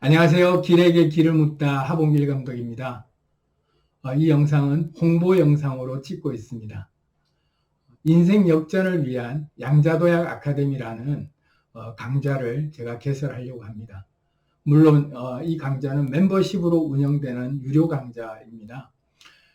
안녕하세요. 길에게 길을 묻다 하봉길 감독입니다. 어, 이 영상은 홍보 영상으로 찍고 있습니다. 인생 역전을 위한 양자도약 아카데미라는 어, 강좌를 제가 개설하려고 합니다. 물론 어, 이 강좌는 멤버십으로 운영되는 유료 강좌입니다.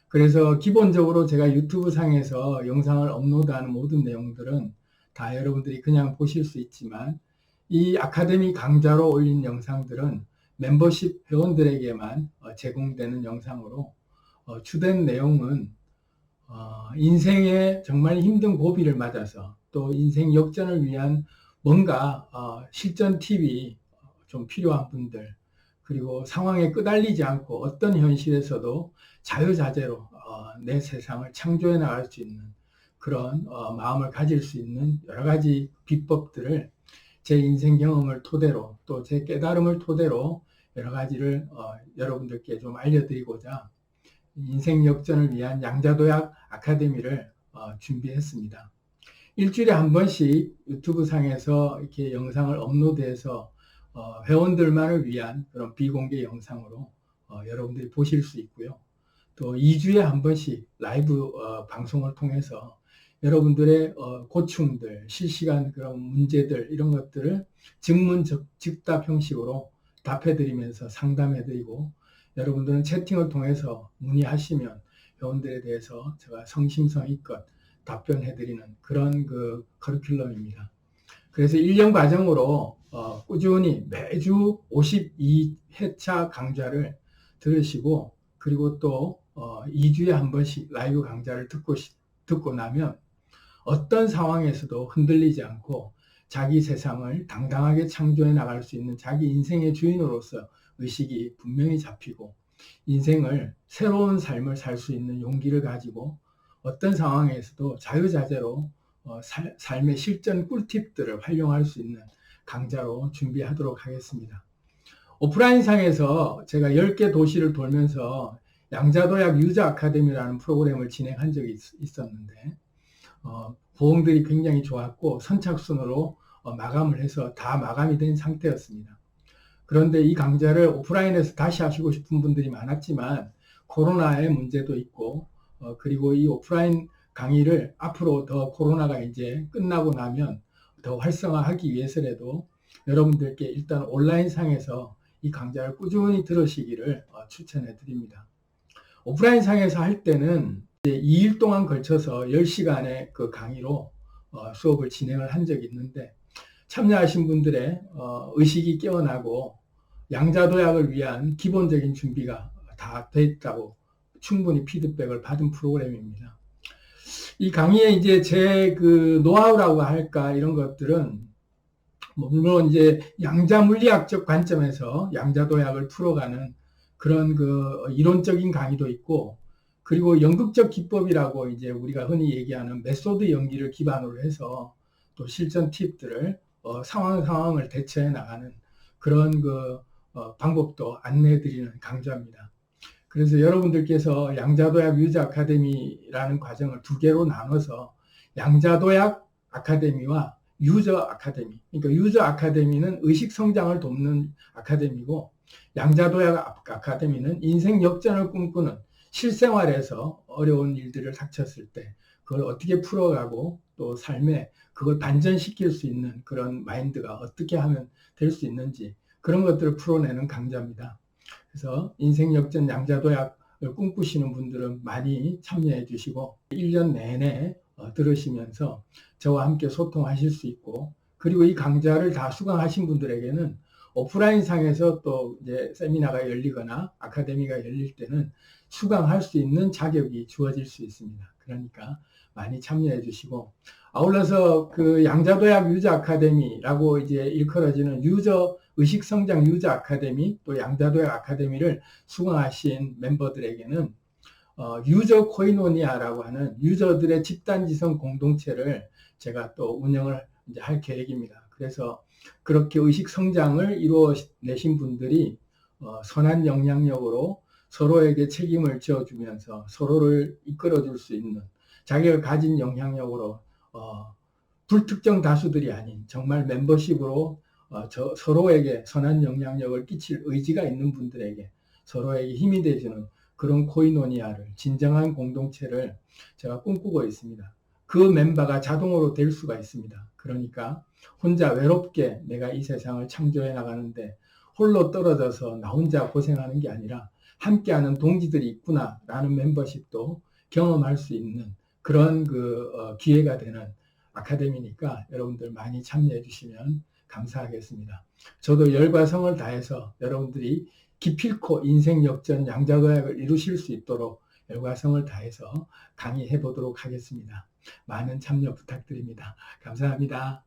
그래서 기본적으로 제가 유튜브 상에서 영상을 업로드하는 모든 내용들은 다 여러분들이 그냥 보실 수 있지만 이 아카데미 강좌로 올린 영상들은 멤버십 회원들에게만 어, 제공되는 영상으로 어, 주된 내용은 어, 인생의 정말 힘든 고비를 맞아서 또 인생 역전을 위한 뭔가 실전 팁이 좀 필요한 분들 그리고 상황에 끄달리지 않고 어떤 현실에서도 자유자재로 내 세상을 창조해 나갈 수 있는 그런 마음을 가질 수 있는 여러 가지 비법들을 제 인생 경험을 토대로 또 제 깨달음을 토대로 여러 가지를 어, 여러분들께 좀 알려드리고자 인생 역전을 위한 양자도약 아카데미를 어, 준비했습니다. 일주일에 한 번씩 유튜브 상에서 이렇게 영상을 업로드해서 어, 회원들만을 위한 그런 비공개 영상으로 어, 여러분들이 보실 수 있고요. 또 2주에 한 번씩 라이브 어, 방송을 통해서 여러분들의 어, 고충들, 실시간 그런 문제들 이런 것들을 증문 즉답 형식으로 답해드리면서 상담해드리고 여러분들은 채팅을 통해서 문의하시면 회원들에 대해서 제가 성심성의껏 답변해드리는 그런 그 커리큘럼입니다. 그래서 1년 과정으로 어, 꾸준히 매주 52회차 강좌를 들으시고 그리고 또 어, 2주에 한 번씩 라이브 강좌를 듣고 듣고 나면 어떤 상황에서도 흔들리지 않고 자기 세상을 당당하게 창조해 나갈 수 있는 자기 인생의 주인으로서 의식이 분명히 잡히고 인생을 새로운 삶을 살 수 있는 용기를 가지고 어떤 상황에서도 자유자재로 어, 살, 삶의 실전 꿀팁들을 활용할 수 있는 강좌로 준비하도록 하겠습니다. 오프라인상에서 제가 10개 도시를 돌면서 양자도약 유저 아카데미라는 프로그램을 진행한 적이 있, 었는데 어, 보험들이 굉장히 좋았고 선착순으로 어, 마감을 해서 다 마감이 된 상태였습니다. 그런데 이 강좌를 오프라인에서 다시 하시고 싶은 분들이 많았지만 코로나의 문제도 있고 어, 그리고 이 오프라인 강의를 앞으로 더 코로나가 이제 끝나고 나면 더 활성화하기 위해서라도 여러분들께 일단 온라인 상에서 이 강좌를 꾸준히 들으시기를 어, 추천해 드립니다. 오프라인 상에서 할 때는 2일 동안 걸쳐서 10시간의 그 강의로 어, 수업을 진행을 한 적이 있는데 참여하신 분들의 어, 의식이 깨어나고 양자도약을 위한 기본적인 준비가 다 됐다고 충분히 피드백을 받은 프로그램입니다. 이 강의에 이제 제 그 노하우라고 할까 이런 것들은 뭐 물론 이제 양자 물리학적 관점에서 양자도약을 풀어가는 그런 그 이론적인 강의도 있고 그리고 연극적 기법이라고 이제 우리가 흔히 얘기하는 메소드 연기를 기반으로 해서 또 실전 팁들을 어, 상황 상황을 대처해 나가는 그런 그 어, 방법도 안내해 드리는 강좌입니다. 그래서 여러분들께서 양자도약 유저 아카데미라는 과정을 두 개로 나눠서 양자도약 아카데미와 유저 아카데미. 그러니까 유저 아카데미는 의식 성장을 돕는 아카데미고 양자도약 아카데미는 인생 역전을 꿈꾸는 실생활에서 어려운 일들을 닥쳤을 때 그걸 어떻게 풀어가고 또 삶에 그걸 반전시킬 수 있는 그런 마인드가 어떻게 하면 될 수 있는지 그런 것들을 풀어내는 강좌입니다. 그래서 인생 역전 양자도약을 꿈꾸시는 분들은 많이 참여해 주시고 1년 내내 어, 들으시면서 저와 함께 소통하실 수 있고 그리고 이 강좌를 다 수강하신 분들에게는 오프라인 상에서 또 이제 세미나가 열리거나 아카데미가 열릴 때는 수강할 수 있는 자격이 주어질 수 있습니다. 그러니까 많이 참여해 주시고 아울러서 그 양자도약 유저 아카데미라고 이제 일컬어지는 유저 의식 성장 유저 아카데미 또 양자도약 아카데미를 수강하신 멤버들에게는 어, 유저 코이노니아라고 하는 유저들의 집단지성 공동체를 제가 또 운영을 이제 할 계획입니다. 그래서 그렇게 의식 성장을 이루어내신 분들이 어, 선한 영향력으로 서로에게 책임을 지어주면서 서로를 이끌어줄 수 있는 자기가 가진 영향력으로 어, 불특정 다수들이 아닌 정말 멤버십으로 어, 저, 서로에게 선한 영향력을 끼칠 의지가 있는 분들에게 서로에게 힘이 되주는 그런 코이노니아를 진정한 공동체를 제가 꿈꾸고 있습니다. 그 멤버가 자동으로 될 수가 있습니다. 그러니까 혼자 외롭게 내가 이 세상을 창조해 나가는데 홀로 떨어져서 나 혼자 고생하는 게 아니라 함께하는 동지들이 있구나라는 멤버십도 경험할 수 있는 그런 그 어, 기회가 되는 아카데미니까 여러분들 많이 참여해 주시면 감사하겠습니다. 저도 열과 성을 다해서 여러분들이 기필코 인생 역전 양자도약을 이루실 수 있도록 열과 성을 다해서 강의해 보도록 하겠습니다. 많은 참여 부탁드립니다. 감사합니다.